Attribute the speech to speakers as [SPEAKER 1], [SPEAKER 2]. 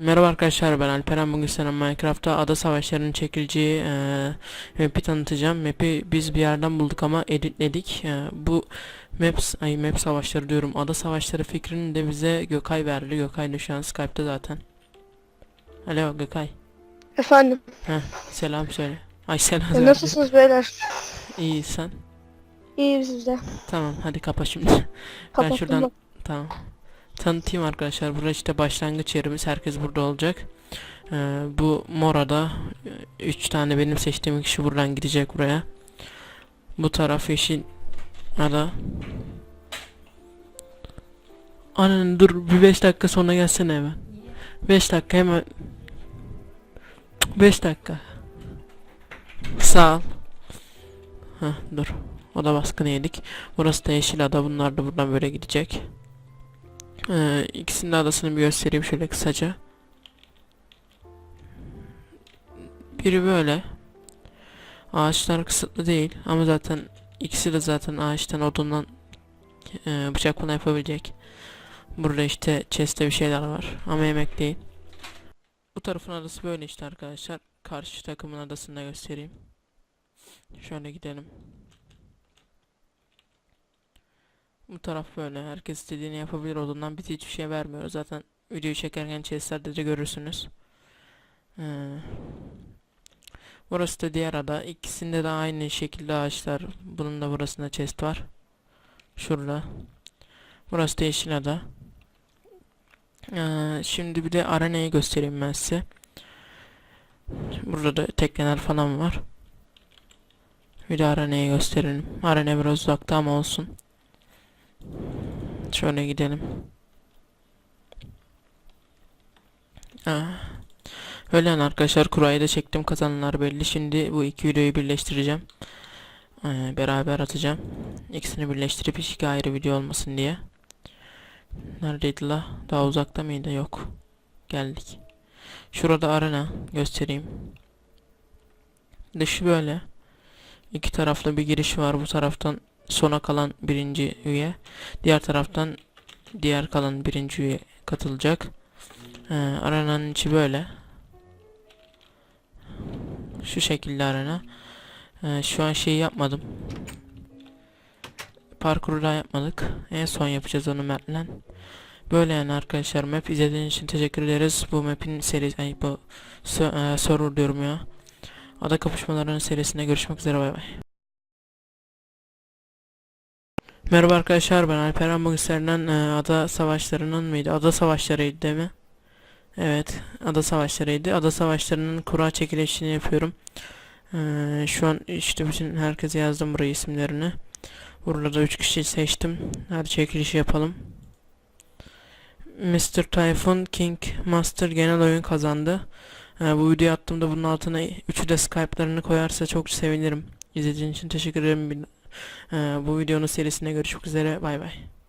[SPEAKER 1] Merhaba arkadaşlar ben Alperen bugün sana Minecraft'ta ada savaşlarının çekileceği eee map'i tanıtacağım. Map'i biz bir yerden bulduk ama editledik. Eee, bu maps ay map savaşları diyorum. Ada savaşları fikrini de bize Gökay verdi. Gökay da şu an Skype'ta zaten. Alo Gökay.
[SPEAKER 2] Efendim,
[SPEAKER 1] Heh, selam söyle. Ay selam
[SPEAKER 2] e,
[SPEAKER 1] söyle.
[SPEAKER 2] nasılsınız beyler?
[SPEAKER 1] İyi sen.
[SPEAKER 2] İyi siz de.
[SPEAKER 1] Tamam hadi kapa şimdi. ben
[SPEAKER 2] Kapattım
[SPEAKER 1] şuradan
[SPEAKER 2] bak.
[SPEAKER 1] Tamam. Tanıtayım arkadaşlar. Burası işte başlangıç yerimiz. Herkes burada olacak. Ee, bu Mora'da 3 tane benim seçtiğim kişi buradan gidecek buraya. Bu taraf yeşil ada. Anan dur bir 5 dakika sonra gelsene hemen. 5 dakika hemen. 5 dakika. Sağ ol. Heh, dur. O da baskını yedik. Burası da yeşil ada. Bunlar da buradan böyle gidecek. Ee, ikisinin adasını bir göstereyim şöyle kısaca. Biri böyle. Ağaçlar kısıtlı değil ama zaten ikisi de zaten ağaçtan odundan e, bıçak falan yapabilecek. Burada işte chest'te bir şeyler var ama yemek değil. Bu tarafın adası böyle işte arkadaşlar. Karşı takımın adasını da göstereyim. Şöyle gidelim. Bu taraf böyle. Herkes istediğini yapabilir odundan. Biz hiçbir şey vermiyoruz. Zaten videoyu çekerken chestlerde de görürsünüz. Ee, burası da diğer ada. İkisinde de aynı şekilde ağaçlar. Bunun da burasında chest var. Şurada. Burası da yeşil ada. Ee, şimdi bir de arenayı göstereyim ben size. Burada da tekneler falan var. Bir de arenayı gösterelim. Arena biraz uzakta ama olsun. Şöyle gidelim. Ah. Öyle arkadaşlar kurayı da çektim kazananlar belli. Şimdi bu iki videoyu birleştireceğim. Ee, beraber atacağım. İkisini birleştirip iki ayrı video olmasın diye. Neredeydi la? Daha uzakta mıydı? Yok. Geldik. Şurada arena göstereyim. Dışı böyle. İki taraflı bir giriş var. Bu taraftan sona kalan birinci üye. Diğer taraftan diğer kalan birinci üye katılacak. Ee, arenanın içi böyle. Şu şekilde arena. Ee, şu an şeyi yapmadım. Parkuru daha yapmadık. En son yapacağız onu Mert'le. Böyle yani arkadaşlar map izlediğiniz için teşekkür ederiz. Bu map'in serisi ay bu e, server diyorum ya. Ada kapışmalarının serisinde görüşmek üzere bay bay. Merhaba arkadaşlar ben Alperen bugün sizlerden e, ada savaşlarının mıydı? Ada savaşlarıydı değil mi? Evet ada savaşlarıydı. Ada savaşlarının kura çekilişini yapıyorum. E, şu an işte bütün herkese yazdım buraya isimlerini. Burada da 3 kişi seçtim. Hadi çekilişi yapalım. Mr. Typhoon King Master genel oyun kazandı. E, bu videoyu attığımda bunun altına üçü de Skype'larını koyarsa çok sevinirim. İzlediğiniz için teşekkür ederim. Ee, bu videonun serisine görüşmek üzere. Bay bay.